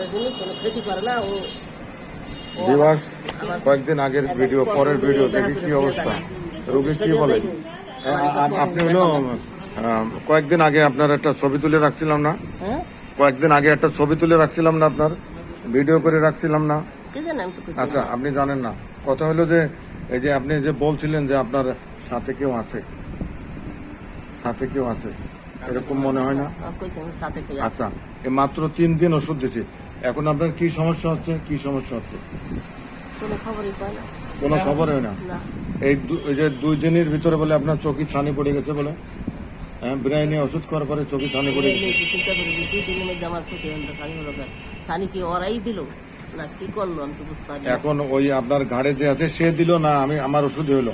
সারাদিনই কোনো খেতে পারে না ও ও কয়েকদিন আগের ভিডিও পরের ভিডিও দেখি কি অবস্থা। রোগী কি বলে? আপনি হলো কয়েকদিন আগে আপনার একটা ছবি তুলে রাখছিলাম না? হ্যাঁ? কয়েকদিন আগে একটা ছবি তুলে রাখছিলাম না আপনার? ভিডিও করে রাখছিলাম না? আচ্ছা আপনি জানেন না। কথা হলো যে এই যে আপনি যে বলছিলেন যে আপনার সাথে কেউ আছে। সাথে কেউ আছে। এরকম মনে হয় না? আচ্ছা মাত্র তিন দিন ওষুধ দিতে এখন আপনার কি সমস্যা হচ্ছে? কি সমস্যা হচ্ছে? কোনো খবর হয় না? এই দু- এই যে দুই দিনের ভিতরে বলে আপনার চোখে ছানি পড়ে গেছে বলে। হ্যাঁ ব্রেনে ওষুধ খাওয়ার পরে চোখে ছানি পড়ে গেছে। চিন্তা করি দুই দিনের মধ্যে আমার ছুটি হলো হলো কেন? কি ওরাই দিল? না কি করল? আমি বুঝতে পারি এখন ওই আপনার ঘাড়ে যে আছে সে দিল না আমি আমার ওষুধ হইল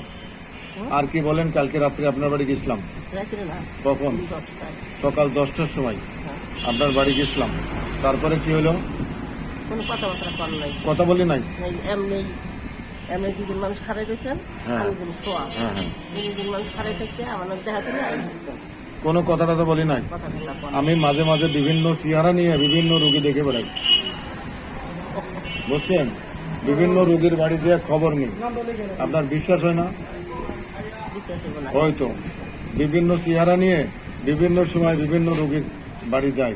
আর কি বলেন কালকে রাত্রে আপনার বাড়ি গেছিলাম। রাত্রে না কখন দশটায়। সকাল দশটার সময়? হ্যাঁ। আপনার বাড়ি গেছিলাম। তারপরে কি হলো? কোনো কথাবার্তা কর নাই। কথা বলি নাই? এই এমনি এমনি দুদিন মানুষ খারাই রয়েছেন হ্যাঁ। আমি দিন শোয়া। হ্যাঁ মানুষ খারাই থাকতে আমার দেখা দিলে কোনো কথা টথা বলি নাই? আমি মাঝে মাঝে বিভিন্ন চেহারা নিয়ে বিভিন্ন রুগী দেখে বেড়াই। বুঝছেন? বিভিন্ন রুগীর বাড়ি দিয়ে খবর নেই। আপনার বিশ্বাস হয় না। হয়তো। বিভিন্ন চেহারা নিয়ে বিভিন্ন সময় বিভিন্ন রোগীর বাড়ি যাই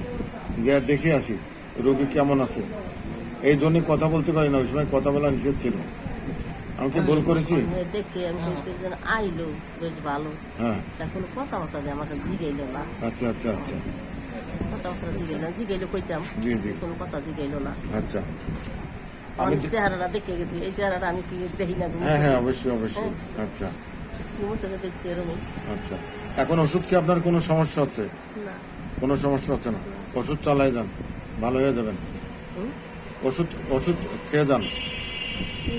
যে দেখে আসি রোগী কেমন আছে। এই জন্য কথা বলতে পারি না ওই সময় কথা বলা নিষেধ ছিল। আমি কি ভুল করেছি? দেখে আমি আইলো বেশ ভালো। হ্যাঁ। কথাবার্তা দিয়ে আমাকে জিগাইলো না। আচ্ছা আচ্ছা আচ্ছা। কথাবার্তা জিগাইলো না জিগাইলো কইতাম জি জি। কোনো কথা জিগাইলো না। আচ্ছা। আমি চেহারাটা দেখে গেছি এই চেহারাটা আমি কি দেখি না হ্যাঁ হ্যাঁ অবশ্যই অবশ্যই। আচ্ছা। ঘুমো থেকে দেখছি এরকমই আচ্ছা। এখন ওষুধ কি আপনার কোনো সমস্যা হচ্ছে? না। কোনো সমস্যা হচ্ছে না? ওষুধ চালাই যান ভালো হয়ে যাবেন। ওষুধ ওষুধ খেয়ে যান।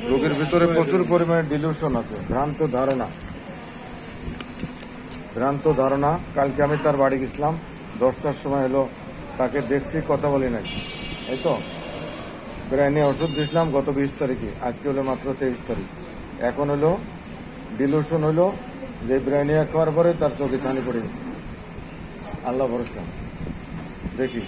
রোগের ভিতরে প্রচুর পরিমাণে ডিলিউশন আছে। ভ্রান্ত ধারণা। ভ্রান্ত ধারণা। কালকে আমি তার বাড়ি গেছিলাম। দশটার সময় এলো। তাকে দেখছি কথা বলি নাই। এই তো। ব্রেনে ওষুধ দিয়েছিলাম গত বিশ তারিখে। আজকে হলো মাত্র তেইশ তারিখ। এখন হলো ডিলিউশন হলো যে ব্রেনিয়া খাওয়ার পরে তার চোখে ছানি পড়ে আল্লাহ ভরসা। দেখি।